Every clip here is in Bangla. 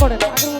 করেন আগের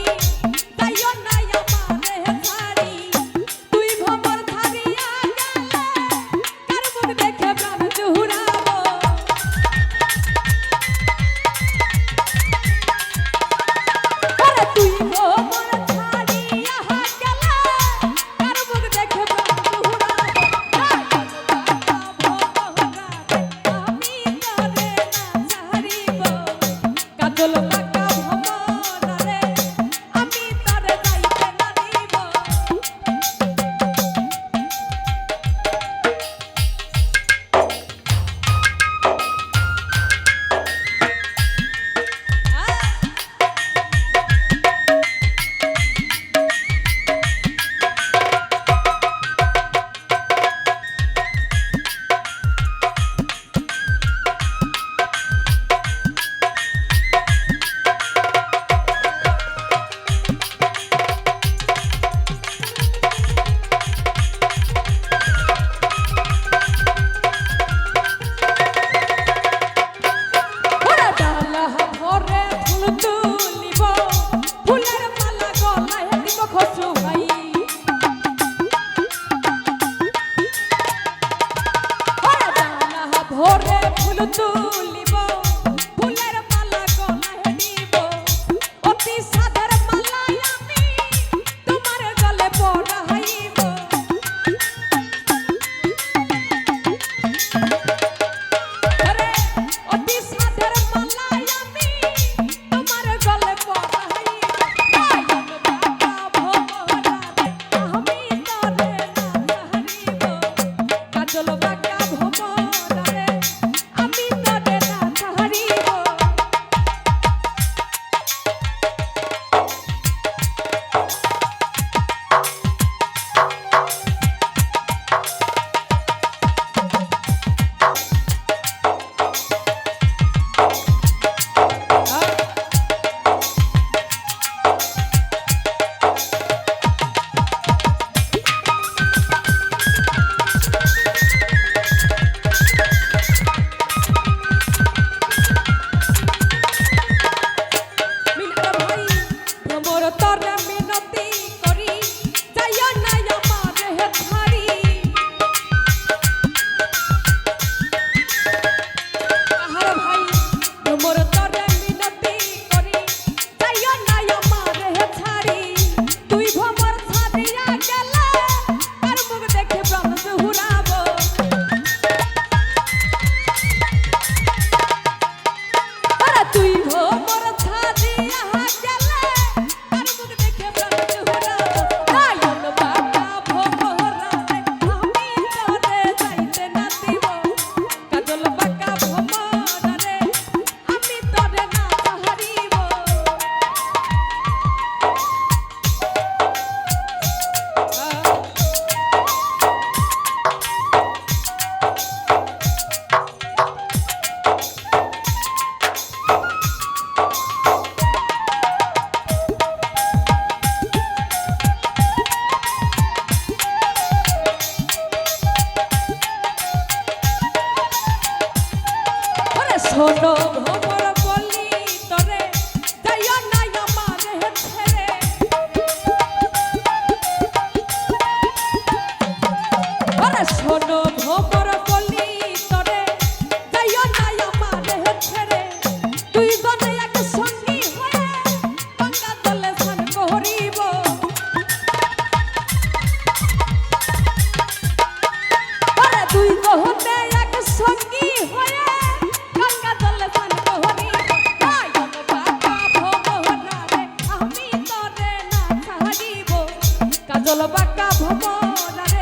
চলে তোরা ছোট ভ্রমর বলি তরে যাইও না আমার ছেড়ে ওরে ছোট ভ্রমর বোকা ভবরা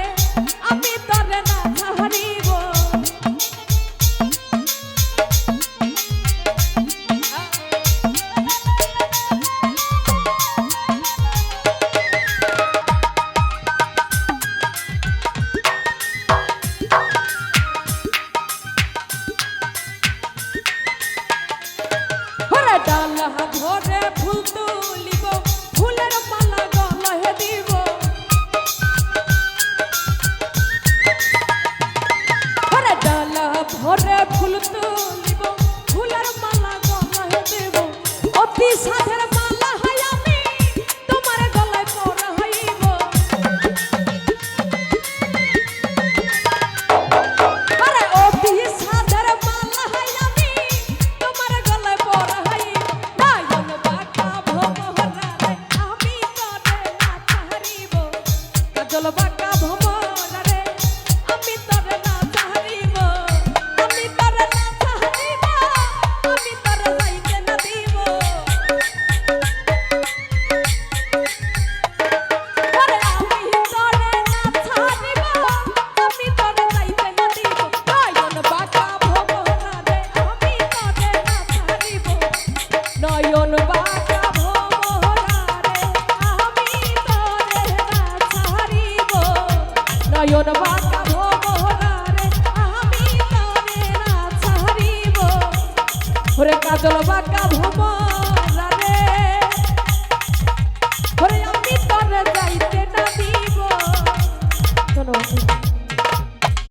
কাজল বাঁকা ভমরা